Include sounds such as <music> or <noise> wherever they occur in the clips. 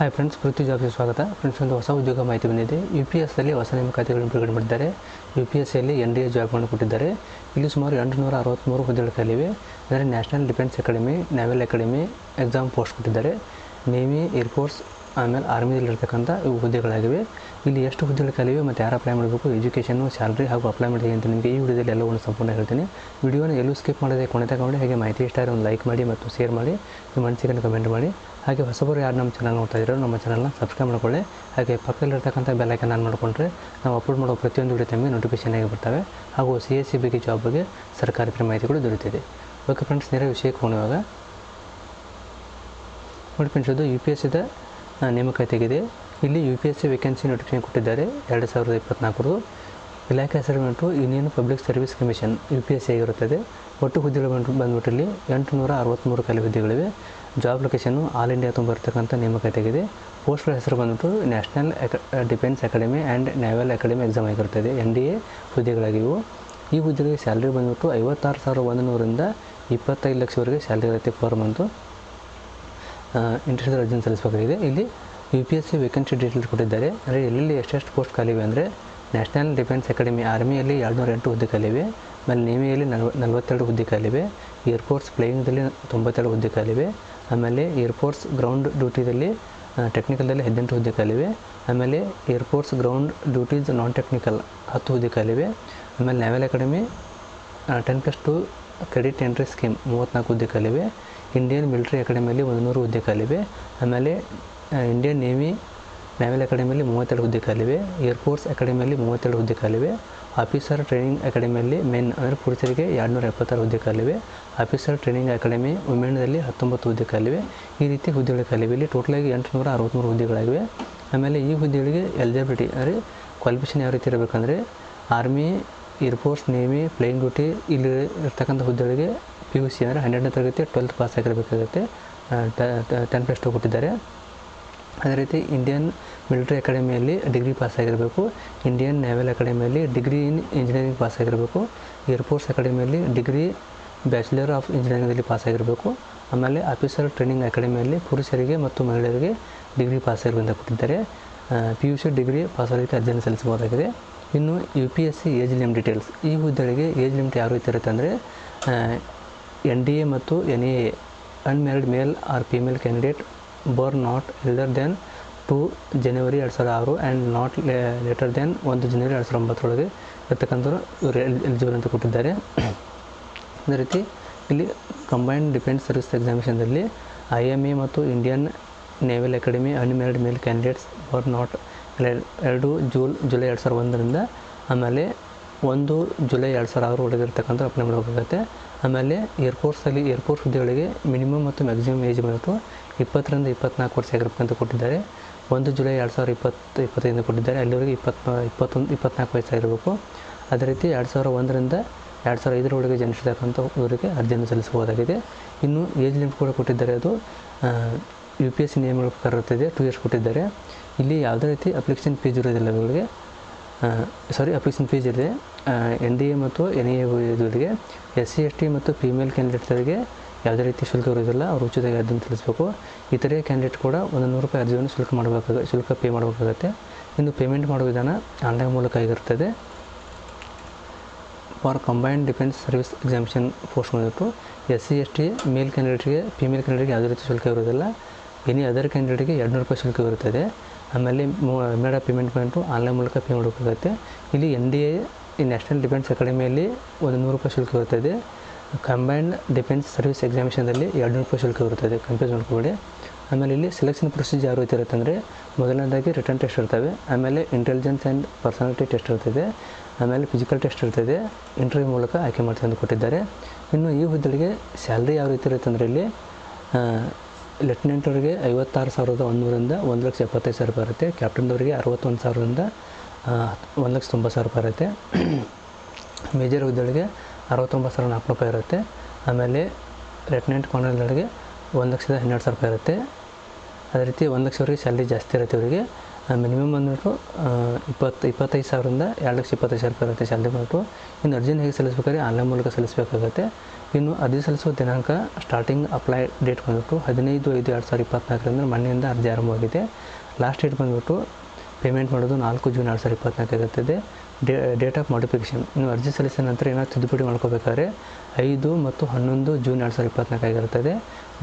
Hi friends ಪೃಥ್ವಿ ಜಾಬ್ಗೆ ಸ್ವಾಗತ friends ಒಂದು ಹೊಸ ಉದ್ಯೋಗ ಮಾಹಿತಿ ಬಂದಿದೆ. ಯು ಪಿ ಎಸ್ದಲ್ಲಿ ಹೊಸ ನೇಮಕಾತಿಗಳನ್ನು ಬಿಡುಗಡೆ ಮಾಡಿದ್ದಾರೆ. ಯು ಪಿ ಎಸ್ ಸಿಯಲ್ಲಿ ಎನ್ ಡಿ ಎ ಜಾಬ್ಗಳನ್ನು ಕೊಟ್ಟಿದ್ದಾರೆ. ಇಲ್ಲಿ ಸುಮಾರು ಎಂಟುನೂರ ಅರವತ್ತ್ಮೂರು ಹುದ್ದೆಗಳು ಖಾಲಿವೆ ಅಂದರೆ national defence academy naval academy exam post ಕೊಟ್ಟಿದ್ದಾರೆ ನೇವಿ ಏರ್ಫೋರ್ಸ್ ಆಮೇಲೆ ಆರ್ಮಿಯಲ್ಲಿರ್ತಕ್ಕಂಥ ಇವು ಹುದ್ದೆಗಳಾಗಿವೆ. ಇಲ್ಲಿ ಎಷ್ಟು ಹುದ್ದೆಗಳು ಕಲಿವೆ ಮತ್ತು ಯಾರು ಅಪ್ಲೈ ಮಾಡಬೇಕು ಎಜುಕೇಷನ್ನು ಸ್ಯಾಲ್ರಿ ಹಾಗೂ ಅಪ್ಲೈ ಮಾಡಿ ಅಂತ ನಿಮಗೆ ಈ ವಿಡಿಯೋದಲ್ಲಿ ಎಲ್ಲವನ್ನು ಸಂಪೂರ್ಣ ಹೇಳ್ತೀನಿ. ವಿಡಿಯೋನ ಎಲ್ಲೂ ಸ್ಕಿಪ್ ಮಾಡದೆ ಕೊನೆ ತಗೊಂಡು ಹಾಗೆ ಮಾಹಿತಿ ಇಷ್ಟ ಆದರೆ ಒಂದು ಲೈಕ್ ಮಾಡಿ ಮತ್ತು ಶೇರ್ ಮಾಡಿ, ನಿಮ್ಮ ಮನಸ್ಸಿಗೆ ಕಮೆಂಟ್ ಮಾಡಿ. ಹಾಗೆ ಹೊಸಬರು ಯಾರು ನಮ್ಮ ಚಾನಲ್ ನೋಡ್ತಾ ಇದ್ದೀರೋ, ನಮ್ಮ ಚಾನಲ್ನ ಸಬ್ಸ್ಕ್ರೈಬ್ ಮಾಡ್ಕೊಳ್ಳಿ. ಹಾಗೆ ಪಕ್ಕದಲ್ಲಿರ್ತಕ್ಕಂಥ ಬೆಲ್ಲೈಕನ್ ಆನ್ ಮಾಡಿಕೊಂಡ್ರೆ ನಾವು ಅಪ್ಲೋಡ್ ಮಾಡೋ ಪ್ರತಿಯೊಂದು ವಿಡಿಯೋ ತಮಗೆ ನೋಟಿಫಿಕೇಶನ್ ಆಗಿ ಬರ್ತವೆ. ಹಾಗೂ ಸಿ ಎಸ್ ಸಿ ಬಗ್ಗೆ ಜಾಬ್ ಬಗ್ಗೆ ಸರ್ಕಾರಿ ಮಾಹಿತಿಗಳು ದೊರೆತಿದೆ. ಓಕೆ ಫ್ರೆಂಡ್ಸ್ ನೇರ ವಿಷಯಕ್ಕೆ ಹೋಗುವಾಗ ನೋಡಿ ಫ್ರೆಂಡ್ಸ್ ಇದು ಯು ಪಿ ಎಸ್ ಸಿದ ನೇಮಕಾತಿಯಾಗಿದೆ ಇಲ್ಲಿ U P S C vacancy notification ಕೊಟ್ಟಿದ್ದಾರೆ, ಎರಡು ಸಾವಿರದ ಇಪ್ಪತ್ನಾಲ್ಕರದು. ಇಲಾಖೆ ಹೆಸರು ಬಂದು Union Public Service Commission U P S C ಆಗಿರುತ್ತದೆ. ಒಟ್ಟು ಹುದ್ದೆಗಳು ಬಂದು ಬಂದ್ಬಿಟ್ಟು ಇಲ್ಲಿ ಎಂಟುನೂರ ಅರವತ್ತ್ಮೂರು ಖಾಲಿ ಹುದ್ದೆಗಳಿವೆ. ಜಾಬ್ ಲೊಕೇಶನ್ನು ಆಲ್ ಇಂಡಿಯಾ ತುಂಬ ನೇಮಕ ನೇಮಕಾತಿಯಾಗಿದೆ. ಪೋಸ್ಟ್ಗಳ ಹೆಸರು ಬಂದ್ಬಿಟ್ಟು ನ್ಯಾಷನಲ್ ಅಕ defence academy and naval academy exam ಆಗಿರುತ್ತದೆ. ಎನ್ ಡಿ ಎ ಹುದ್ದೆಗಳಾಗಿವು. ಈ ಹುದ್ದೆಗಳಿಗೆ ಸ್ಯಾಲ್ರಿ ಬಂದ್ಬಿಟ್ಟು ಐವತ್ತಾರು ಸಾವಿರ ಒಂದು ನೂರಿಂದ ಇಪ್ಪತ್ತೈದು ಲಕ್ಷವರೆಗೆ ಸ್ಯಾಲ್ರಿ ಇರುತ್ತೆ ಪರ್ ಮಂತು ಇಂಟ್ರೆಸ್ಟ್ ಅರ್ಜಿನ ಸಲ್ಲಿಸಬೇಕಾಗಿದೆ. ಇಲ್ಲಿ U P S C vacancy details ಕೊಟ್ಟಿದ್ದಾರೆ. ಅಂದರೆ ಎಲ್ಲೆಲ್ಲಿ ಎಷ್ಟೆಷ್ಟು ಪೋಸ್ಟ್ ಖಾಲಿವೆ ಅಂದರೆ ನ್ಯಾಷನಲ್ ಡಿಫೆನ್ಸ್ ಅಕಾಡೆಮಿ ಆರ್ಮಿಯಲ್ಲಿ ಎರಡುನೂರ ಎಂಟು ಹುದ್ದೆ ಖಾಲಿವೆ ಆಮೇಲೆ ನೇವಿಯಲ್ಲಿ ನಲ್ವ, ನಲ್ವತ್ತೆರಡು ಹುದ್ದೆ ಖಾಲಿವೆ ಏರ್ಫೋರ್ಸ್ ಪ್ಲೇಯಿಂಗ್ದಲ್ಲಿ ತೊಂಬತ್ತೆರಡು ಹುದ್ದೆ ಖಾಲಿವೆ ಆಮೇಲೆ ಏರ್ಫೋರ್ಸ್ ಗ್ರೌಂಡ್ ಡ್ಯೂಟಿದಲ್ಲಿ ಟೆಕ್ನಿಕಲ್ದಲ್ಲಿ ಹದಿನೆಂಟು ಹುದ್ದೆ ಖಾಲಿವೆ ಆಮೇಲೆ air force ground duties non technical ಹತ್ತು ಹುದ್ದೆ ಖಾಲಿವೆ ಆಮೇಲೆ naval academy ten plus two credit entry scheme ಮೂವತ್ತ್ನಾಲ್ಕು ಹುದ್ದೆ ಖಾಲಿವೆ ಇಂಡಿಯನ್ ಮಿಲಿಟರಿ ಅಕಾಡೆಮಿಯಲ್ಲಿ ಒಂದು ನೂರು ಹುದ್ದೆ ಖಾಲಿವೆ ಆಮೇಲೆ ಇಂಡಿಯನ್ ನೇವಿ ನ್ಯಾವಲ್ ಅಕಾಡೆಮಿಯಲ್ಲಿ ಮೂವತ್ತೆರಡು ಹುದ್ದೆ ಖಾಲಿವೆ ಏರ್ಫೋರ್ಸ್ ಅಕಾಡೆಮಿಯಲ್ಲಿ ಮೂವತ್ತೆರಡು ಹುದ್ದೆ ಖಾಲಿವೆ ಆಫೀಸರ್ ಟ್ರೈನಿಂಗ್ ಅಕಾಡೆಮಿಯಲ್ಲಿ ಮೆನ್ ಅಂದರೆ ಪುರುಷರಿಗೆ ಎರಡುನೂರ ಎಪ್ಪತ್ತಾರು ಹುದ್ದೆ ಖಾಲಿವೆ ಆಫೀಸರ್ ಟ್ರೈನಿಂಗ್ ಅಕಾಡೆಮಿ ವುಮೆನ್ನಲ್ಲಿ ಹತ್ತೊಂಬತ್ತು ಹುದ್ದೆ ಖಾಲಿವೆ ಈ ರೀತಿ ಹುದ್ದೆಗಳು ಖಾಲಿವೆ ಇಲ್ಲಿ ಟೋಟಲಾಗಿ ಎಂಟುನೂರ ಅರವತ್ತ್ಮೂರು ಹುದ್ದೆಗಳಾಗಿವೆ. ಆಮೇಲೆ ಈ ಹುದ್ದೆಗಳಿಗೆ ಎಲಿಜಿಬಿಲಿಟಿ ಅಂದರೆ ಕ್ವಾಲಿಫಿಕೇಷನ್ ಯಾವ ರೀತಿ ಇರಬೇಕಂದ್ರೆ army air force navy plane duty ಇಲ್ಲಿ ಇರ್ತಕ್ಕಂಥ ಹುದ್ದೆಗಳಿಗೆ ಪಿ ಯು ಸಿ ಅಂದರೆ ಹನ್ನೆರಡನೇ ತರಗತಿ ಟ್ವೆಲ್ತ್ ಪಾಸ್ ಆಗಿರಬೇಕಾಗುತ್ತೆ. ಟೆನ್ ಪ್ಲಸ್ ಟು ಕೊಟ್ಟಿದ್ದಾರೆ. ಅದೇ ರೀತಿ ಇಂಡಿಯನ್ ಮಿಲಿಟರಿ ಅಕಾಡೆಮಿಯಲ್ಲಿ ಡಿಗ್ರಿ ಪಾಸ್ ಆಗಿರಬೇಕು ಇಂಡಿಯನ್ ನ್ಯಾವಲ್ ಅಕಾಡೆಮಿಯಲ್ಲಿ ಡಿಗ್ರಿ ಇನ್ ಇಂಜಿನಿಯರಿಂಗ್ ಪಾಸ್ ಆಗಿರಬೇಕು ಏರ್ಫೋರ್ಸ್ ಅಕಾಡೆಮಿಯಲ್ಲಿ ಡಿಗ್ರಿ ಬ್ಯಾಚುಲರ್ ಆಫ್ ಇಂಜಿನಿಯರಿಂಗಲ್ಲಿ ಪಾಸ್ ಆಗಿರಬೇಕು, ಆಮೇಲೆ ಆಫೀಸರ್ ಟ್ರೈನಿಂಗ್ ಅಕಾಡೆಮಿಯಲ್ಲಿ ಪುರುಷರಿಗೆ ಮತ್ತು ಮಹಿಳೆಯರಿಗೆ ಡಿಗ್ರಿ ಪಾಸ್ ಆಗಿರುವಂಥ ಕೊಟ್ಟಿದ್ದಾರೆ. P U C degree pass ಆಗಲಿಕ್ಕೆ ಅರ್ಜಿಯನ್ನು ಸಲ್ಲಿಸಬಹುದಾಗಿದೆ. ಇನ್ನು U P S C age limit details ಈ ಹುದ್ದೆಗಳಿಗೆ ಏಜ್ ಲಿಮಿಟ್ ಯಾವ ರೀತಿ ಇರುತ್ತೆ ಅಂದರೆ ಎನ್ ಡಿ ಎ ಮತ್ತು N A unmarried male or female candidate born not elder than two January ಎರಡು ಸಾವಿರದ ಆರು ಆ್ಯಂಡ್ ನಾಟ್ ಲೇಟರ್ ದೆನ್ ಒಂದು ಜನವರಿ ಎರಡು ಸಾವಿರದ ಒಂಬತ್ತರೊಳಗೆ ಇರ್ತಕ್ಕಂಥವ್ರು ಇವರು ಎಲಿಜಿಬಲ್ ಅಂತ ಕೊಟ್ಟಿದ್ದಾರೆ. <coughs> ಅದೇ ರೀತಿ ಇಲ್ಲಿ ಕಂಬೈನ್ಡ್ ಡಿಫೆನ್ಸ್ ಸರ್ವಿಸ್ ಎಕ್ಸಾಮಿಷನ್ದಲ್ಲಿ ಐ ಎಂ ಎ ಮತ್ತು Indian naval academy unmarried male candidates born not ಎರಡು ಜೂಲ್ ಜುಲೈ ಎರಡು ಸಾವಿರದ ಒಂದರಿಂದ ಆಮೇಲೆ ಒಂದು ಜುಲೈ ಎರಡು ಸಾವಿರ ಆರು ಒಳಗೆ ಇರತಕ್ಕಂಥ ಅಪ್ಲೈ ಮಾಡಬೇಕಾಗುತ್ತೆ ಆಮೇಲೆ ಏರ್ಫೋರ್ಸಲ್ಲಿ ಏರ್ಫೋರ್ಸ್ ಹುದ್ದೆಗಳಿಗೆ ಮಿನಿಮಮ್ ಮತ್ತು ಮ್ಯಾಕ್ಸಿಮಮ್ ಏಜ್ ಬಂದು ಇಪ್ಪತ್ತರಿಂದ ಇಪ್ಪತ್ನಾಲ್ಕು ವರ್ಷ ಆಗಿರ್ಬೇಕಂತ ಕೊಟ್ಟಿದ್ದಾರೆ. ಒಂದು ಜುಲೈ ಎರಡು ಸಾವಿರ ಇಪ್ಪತ್ತು ಇಪ್ಪತ್ತೈದು ಕೊಟ್ಟಿದ್ದಾರೆ. ಅಲ್ಲಿವರೆಗೆ ಇಪ್ಪತ್ತ್, ಇಪ್ಪತ್ತೊಂದು, ಇಪ್ಪತ್ನಾಲ್ಕು ವಯಸ್ಸಾಗಿರಬೇಕು ಅದೇ ರೀತಿ ಎರಡು ಸಾವಿರ ಒಂದರಿಂದ ಎರಡು ಸಾವಿರ ಐದರೊಳಗೆ ಜನಿಸಿರ್ತಕ್ಕಂಥ ಇವರಿಗೆ ಅರ್ಜಿಯನ್ನು ಸಲ್ಲಿಸಬಹುದಾಗಿದೆ. ಇನ್ನು ಏಜ್ ಲಿಮಿಟ್ ಕೂಡ ಕೊಟ್ಟಿದ್ದಾರೆ ಅದು. ಯು ಪಿ ಎಸ್ ಸಿ ನಿಯಮಗಳ ಪ್ರಕಾರ ಇರ್ತದೆ ಟೂ ಇಯರ್ಸ್ ಕೊಟ್ಟಿದ್ದಾರೆ. ಇಲ್ಲಿ ಯಾವುದೇ ರೀತಿ ಅಪ್ಲಿಕೇಶನ್ ಫೀಸ್ ಇರೋದಿಲ್ಲ ಇವರಿಗೆ ಸಾರಿ ಅಪ್ಲಿಕೇಶನ್ ಫೀಸ್ ಇದೆ. ಎನ್ ಡಿ ಎ ಮತ್ತು ಎನ್ ಎ ಇದರಿಗೆ ಎಸ್ ಸಿ ಎಸ್ ಟಿ ಮತ್ತು ಫಿಮೇಲ್ ಕ್ಯಾಂಡಿಡೇಟ್ಗಳಿಗೆ ಯಾವುದೇ ರೀತಿ ಶುಲ್ಕ ಇರೋದಿಲ್ಲ ಅವರು ಉಚಿತವಾಗಿ ಅದನ್ನು ತಿಳಿಸ್ಬೇಕು. ಇತರೆ ಕ್ಯಾಂಡಿಡೇಟ್ ಕೂಡ ಒಂದು ನೂರು ರೂಪಾಯಿ ಅರ್ಜಿಯನ್ನು ಶುಲ್ಕ ಮಾಡಬೇಕಾಗ, ಶುಲ್ಕ ಪೇ ಮಾಡಬೇಕಾಗತ್ತೆ. ಇನ್ನು ಪೇಮೆಂಟ್ ಮಾಡುವ ವಿಧಾನ ಆನ್ಲೈನ್ ಮೂಲಕ ಆಗಿರ್ತದೆ. For combined defence service examination post ಮಾಡಬೇಕು S C S T male ಕ್ಯಾಂಡಿಡೇಟ್ಗೆ female ಕ್ಯಾಂಡಿಡೇಟ್ಗೆ ಯಾವುದೇ ರೀತಿ ಶುಲ್ಕ ಇರೋದಿಲ್ಲ ಎನಿ ಅದರ್ ಕ್ಯಾಂಡಿಡೇಟ್ಗೆ ಎರಡು ನೂರು ರೂಪಾಯಿ ಶುಲ್ಕ ಇರುತ್ತದೆ ಆಮೇಲೆ ಮೇಡ ಪೇಮೆಂಟ್ ಬಂದು ಆನ್ಲೈನ್ ಮೂಲಕ ಪೇ ಮಾಡಬೇಕಾಗುತ್ತೆ ಇಲ್ಲಿ ಎನ್ ಡಿ ಎ ಈ ನ್ಯಾಷನಲ್ ಡಿಫೆನ್ಸ್ ಅಕಾಡೆಮಿಯಲ್ಲಿ ಒಂದು ನೂರು ರೂಪಾಯಿ ಶುಲ್ಕ ಇರುತ್ತದೆ ಕಂಬೈನ್ಡ್ ಡಿಫೆನ್ಸ್ ಸರ್ವಿಸ್ ಎಕ್ಸಾಮಿಷನಲ್ಲಿ ಎರಡು ರೂಪಾಯಿ ಶುಲ್ಕ ಇರುತ್ತದೆ ಕಂಪೇರ್ ಮಾಡ್ಕೊಬೇಡಿ. ಆಮೇಲೆ ಇಲ್ಲಿ ಸೆಲೆಕ್ಷನ್ ಪ್ರೊಸೀಜರ್ ಯಾವ ರೀತಿ ಇರುತ್ತೆ ಅಂದರೆ ಮೊದಲನೇದಾಗಿ ರಿಟರ್ನ್ ಟೆಸ್ಟ್ ಇರ್ತವೆ. ಆಮೇಲೆ ಇಂಟೆಲಿಜೆನ್ಸ್ ಆ್ಯಂಡ್ ಪರ್ಸನಾಲಿಟಿ ಟೆಸ್ಟ್ ಇರ್ತದೆ. ಆಮೇಲೆ ಫಿಸಿಕಲ್ ಟೆಸ್ಟ್ ಇರ್ತದೆ. ಇಂಟರ್ವ್ಯೂ ಮೂಲಕ ಆಯ್ಕೆ ಮಾಡ್ತಾರೆ ಅಂತ ಕೊಟ್ಟಿದ್ದಾರೆ. ಇನ್ನು ಈ ಹುದ್ದೆಗೆ ಸ್ಯಾಲ್ರಿ ಯಾವ ರೀತಿ ಇರುತ್ತೆ ಅಂದರೆ ಇಲ್ಲಿ ಲೆಫ್ಟಿನೆಂಟವ್ರಿಗೆ ಐವತ್ತಾರು ಸಾವಿರದ ಒಂದೂರಿಂದ ಒಂದು ಲಕ್ಷ ಎಪ್ಪತ್ತೈದು ಸಾವಿರ ಇರುತ್ತೆ ಕ್ಯಾಪ್ಟನ್ದವರಿಗೆ ಅರವತ್ತೊಂದು ಸಾವಿರದಿಂದ ಒಂದು ಲಕ್ಷ ತೊಂಬತ್ತು ಸಾವಿರ ರೂಪಾಯಿ ಇರುತ್ತೆ ಮೇಜರ್ ಹುದ್ದೆಗಳಿಗೆ ಅರವತ್ತೊಂಬತ್ತು ಸಾವಿರ ನಾಲ್ಕು ರೂಪಾಯಿ ಇರುತ್ತೆ. ಆಮೇಲೆ ಲೆಫ್ಟಿನೆಂಟ್ ಕಾರ್ನರ್ಗಳಿಗೆ ಒಂದು ಲಕ್ಷದ ಹನ್ನೆರಡು ಸಾವಿರ ರೂಪಾಯಿ ಇರುತ್ತೆ. ಅದೇ ರೀತಿ ಒಂದು ಲಕ್ಷವರೆಗೆ ಸ್ಯಾಲ್ರಿ ಜಾಸ್ತಿ ಇರುತ್ತೆ ಇವರಿಗೆ. ಮಿನಿಮಮ್ ಬಂದ್ಬಿಟ್ಟು ಇಪ್ಪತ್ತು, ಇಪ್ಪತ್ತೈದು ಸಾವಿರದಿಂದ ಎರಡು ಲಕ್ಷ ಇಪ್ಪತ್ತೈದು ಸಾವಿರ ರೂಪಾಯಿ ಇರುತ್ತೆ ಸ್ಯಾಲ್ರಿ ಬಂದ್ಬಿಟ್ಟು. ಇನ್ನು ಅರ್ಜಿನ ಹೇಗೆ ಸಲ್ಲಿಸ್ಬೇಕಾದ್ರೆ ಆನ್ಲೈನ್ ಮೂಲಕ ಸಲ್ಲಿಸಬೇಕಾಗುತ್ತೆ. ಇನ್ನು ಅರ್ಜಿ ಸಲ್ಲಿಸುವ ದಿನಾಂಕ ಸ್ಟಾರ್ಟಿಂಗ್ ಅಪ್ಲೈ ಡೇಟ್ ಬಂದ್ಬಿಟ್ಟು ಹದಿನೈದು, ಐದು, ಎರಡು ಸಾವಿರದ ಇಪ್ಪತ್ನಾಲ್ಕರಿಂದ ಮೊನ್ನೆಯಿಂದ ಅರ್ಜಿ ಆರಂಭವಾಗಿದೆ. ಲಾಸ್ಟ್ ಡೇಟ್ ಬಂದ್ಬಿಟ್ಟು ಪೇಮೆಂಟ್ ಮಾಡೋದು ನಾಲ್ಕು ಜೂನ್ ಎರಡು ಸಾವಿರದ ಇಪ್ಪತ್ನಾಲ್ಕು ಇರುತ್ತದೆ ಡೇ ಡೇಟ್ ಆಫ್ ಮಾಡಿಫಿಕೇಶನ್ ಇನ್ನು ಅರ್ಜಿ ಸಲ್ಲಿಸಿದ ನಂತರ ಏನಾದ್ರು ತಿದ್ದುಪಡಿ ಮಾಡ್ಕೋಬೇಕಾದ್ರೆ ಐದು ಮತ್ತು ಹನ್ನೊಂದು ಜೂನ್ ಎರಡು ಸಾವಿರದ ಇಪ್ಪತ್ನಾಲ್ಕು ಆಗಿರುತ್ತದೆ.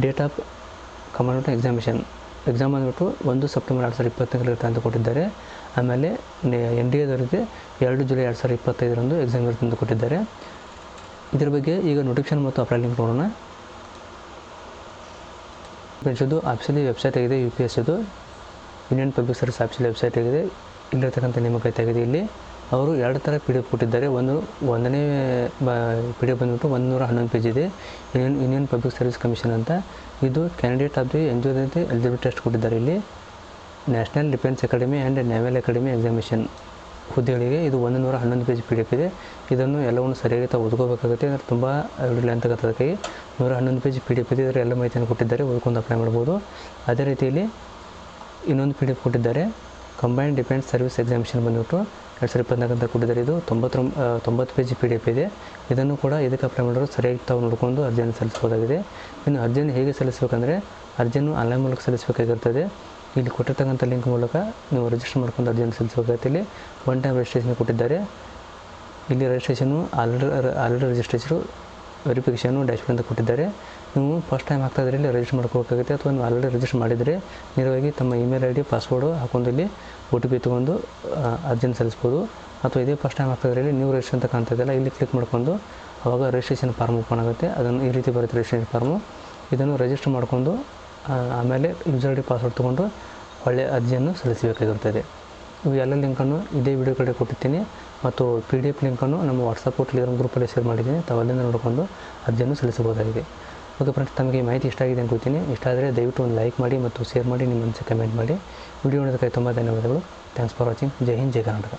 Date of command examination exam ಬಂದುಬಿಟ್ಟು ಒಂದು ಸೆಪ್ಟೆಂಬರ್ ಎರಡು ಸಾವಿರದ ಇಪ್ಪತ್ನಾಲ್ಕರಲ್ಲಿ ಅಂತ ಕೊಟ್ಟಿದ್ದಾರೆ. ಆಮೇಲೆ ಎನ್ ಡಿ ಎದವರಿಗೆ ಎರಡು ಜುಲೈ ಎರಡು ಸಾವಿರದ ಇಪ್ಪತ್ತೈದರಂದು ಎಕ್ಸಾಮ್ ಇರುತ್ತೆ ಅಂತ ಕೊಟ್ಟಿದ್ದಾರೆ. ಇದ್ರ ಬಗ್ಗೆ ಈಗ ನೋಟಿಫಿಕೇಶನ್ ಮತ್ತು ಅಪ್ಲೈ ಲಿಂಕ್ ನೋಡೋಣ. ಇದು ಆಫೀಸಲ್ಲಿ ವೆಬ್ಸೈಟ್ ಆಗಿದೆ ಯು ಪಿ ಎಸ್ ಇದು Union Public Service official website ಆಗಿದೆ. ಇಲ್ಲಿರ್ತಕ್ಕಂಥ ನೇಮಕಾತಿ ಆಗಿದೆ ಇಲ್ಲಿ. ಅವರು ಎರಡು ಥರ ಪಿ ಡಿ ಎಫ್ ಕೊಟ್ಟಿದ್ದಾರೆ. ಒಂದು ಒಂದನೇ, ಬ, ಪಿ ಡಿ ಎಫ್ ಬಂದ್ಬಿಟ್ಟು ಒಂದುನೂರ ಹನ್ನೊಂದು ಪೇಜ್ ಇದೆ. Union Union Public Service Commission ಅಂತ. ಇದು candidate of the N G eligibility test ಕೊಟ್ಟಿದ್ದಾರೆ ಇಲ್ಲಿ. National defence academy and naval academy examination ಹುದ್ದೆಗಳಿಗೆ ಇದು ಒಂದು ನೂರ ಹನ್ನೊಂದು ಪೇಜ್ ಪಿ ಡಿ ಎಫ್ ಇದೆ. ಇದನ್ನು ಎಲ್ಲವನ್ನು ಸರಿಯಾಗಿ ತಾವು ಓದ್ಕೋಬೇಕಾಗುತ್ತೆ. ಅಂದರೆ ತುಂಬ ಲೆಂತ್ ಆಗುತ್ತೆ ನೂರ ಹನ್ನೊಂದು ಪೇಜ್ ಪಿ ಡಿ ಎಫ್ ಇದೆ. ಇದರ ಎಲ್ಲ ಮಾಹಿತಿಯನ್ನು ಕೊಟ್ಟಿದ್ದಾರೆ. ಓದ್ಕೊಂಡು ಅಪ್ಲೈ ಮಾಡ್ಬೋದು. ಅದೇ ರೀತಿಯಲ್ಲಿ ಇನ್ನೊಂದು ಪಿ ಡಿ ಎಫ್ ಕೊಟ್ಟಿದ್ದಾರೆ. ಕಂಬೈನ್ಡ್ ಡಿಫೆನ್ಸ್ ಸರ್ವಿಸ್ ಎಕ್ಸಾಮಿಷನ್ ಬಂದ್ಬಿಟ್ಟು ಎರಡು ಸಾವಿರ ಇಪ್ಪತ್ನಾಲ್ಕು ಅಂತ ಕೊಟ್ಟಿದ್ದಾರೆ ಇದು ತೊಂಬತ್ತೊಂಬ ತೊಂಬತ್ತು ಪೇಜ್ ಪಿ ಡಿ ಎಫ್ ಇದೆ. ಇದನ್ನು ಕೂಡ ಇದಕ್ಕೆ ಅಪ್ಲೈ ಮಾಡೋರು ಸರಿಯಾಗಿ ತಾವು ನೋಡಿಕೊಂಡು ಅರ್ಜಿಯನ್ನು ಸಲ್ಲಿಸ್ಬೋದಾಗಿದೆ ಇನ್ನು ಅರ್ಜಿಯನ್ನು ಹೇಗೆ ಸಲ್ಲಿಸಬೇಕಂದ್ರೆ ಅರ್ಜಿಯನ್ನು ಆನ್ಲೈನ್ ಮೂಲಕ ಸಲ್ಲಿಸಬೇಕಾಗಿರ್ತದೆ. ಇಲ್ಲಿ ಕೊಟ್ಟಿರ್ತಕ್ಕಂಥ ಲಿಂಕ್ ಮೂಲಕ ನೀವು ರಿಜಿಸ್ಟರ್ ಮಾಡ್ಕೊಂಡು ಅರ್ಜಿಯನ್ನು ಸಲ್ಲಿಸಬೇಕಾಗುತ್ತೆ. ಇಲ್ಲಿ ಒನ್ ಟೈಮ್ ರಿಜಿಸ್ಟ್ರೇಷನ್ ಕೊಟ್ಟಿದ್ದಾರೆ. ಇಲ್ಲಿ registration already already registration verification dashboard ಅಂತ ಕೊಟ್ಟಿದ್ದಾರೆ. ನೀವು ಫಸ್ಟ್ ಟೈಮ್ ಹಾಕ್ತಾ ಇದ್ರೆ ಇಲ್ಲಿ ರಿಜಿಸ್ಟರ್ ಮಾಡ್ಕೋಬೇಕಾಗುತ್ತೆ. ಅಥವಾ ನೀವು ಆಲ್ರೆಡಿ ರಿಜಿಸ್ಟರ್ ಮಾಡಿದರೆ ನೇರವಾಗಿ ತಮ್ಮ ಇಮೇಲ್ ಐ ಡಿ ಪಾಸ್ವರ್ಡು ಹಾಕೊಂಡು ಇಲ್ಲಿ ಒ ಟಿ ಪಿ ತೊಗೊಂಡು ಅರ್ಜಿನ ಸಲ್ಲಿಸ್ಬೋದು. ಅಥವಾ ಇದೇ ಫಸ್ಟ್ ಟೈಮ್ ಆಗ್ತಾ ಇದ್ರೆ ಇಲ್ಲಿ ನೀವು ರಿಜಿಸ್ಟರ್ ಅಂತ ಕಾಣ್ತಾ ಇಲ್ಲಿ ಕ್ಲಿಕ್ ಮಾಡ್ಕೊಂಡು ಅವಾಗ ರಿಜಿಸ್ಟ್ರೇಷನ್ ಫಾರ್ಮ್ ಓಪನ್ ಆಗುತ್ತೆ. ಅದನ್ನು ಈ ರೀತಿ ಬರುತ್ತೆ ರಿಜಿಸ್ಟ್ರೇಷನ್ ಫಾರ್ಮು ಇದನ್ನು ರಿಜಿಸ್ಟರ್ ಮಾಡಿಕೊಂಡು ಆಮೇಲೆ ಯೂಸರ್ ಐ ಡಿ ಪಾಸ್ವರ್ಡ್ ತೊಗೊಂಡು ಒಳ್ಳೆಯ ಅರ್ಜಿಯನ್ನು ಸಲ್ಲಿಸಬೇಕಾಗಿರ್ತದೆ. ಇವು ಎಲ್ಲ ಲಿಂಕನ್ನು ಇದೇ ವಿಡಿಯೋ ಕಡೆ ಕೊಟ್ಟಿರ್ತೀನಿ. ಮತ್ತು ಪಿ ಡಿ ಎಫ್ ಲಿಂಕನ್ನು ನಮ್ಮ ವಾಟ್ಸಪ್ ಟೆಲಿಗ್ರಾಮ್ ಗ್ರೂಪಲ್ಲಿ ಶೇರ್ ಮಾಡಿದ್ದೀನಿ. ತಾವು ಅಲ್ಲಿಂದ ನೋಡಿಕೊಂಡು ಅರ್ಜಿಯನ್ನು ಸಲ್ಲಿಸಬಹುದಾಗಿದೆ. ಓಕೆ ಫ್ರೆಂಡ್ಸ್ ತಮಗೆ ಮಾಹಿತಿ ಇಷ್ಟ ಆಗಿದೆ ಅನ್ಕೋತೀನಿ ಇಷ್ಟ ಆದರೆ ದಯವಿಟ್ಟು ಒಂದು ಲೈಕ್ ಮಾಡಿ ಮತ್ತು ಶೇರ್ ಮಾಡಿ, ನಿಮ್ಮ ಮನಸ್ಸಿಗೆ ಕಮೆಂಟ್ ಮಾಡಿ. ವಿಡಿಯೋ ನೋಡೋದಕ್ಕೆ ತುಂಬ ಧನ್ಯವಾದಗಳು. ಥ್ಯಾಂಕ್ಸ್ ಫಾರ್ ವಾಚಿಂಗ್ ಜೈ ಹಿಂದ್, ಜೈ ಕರ್ನಾಟಕ.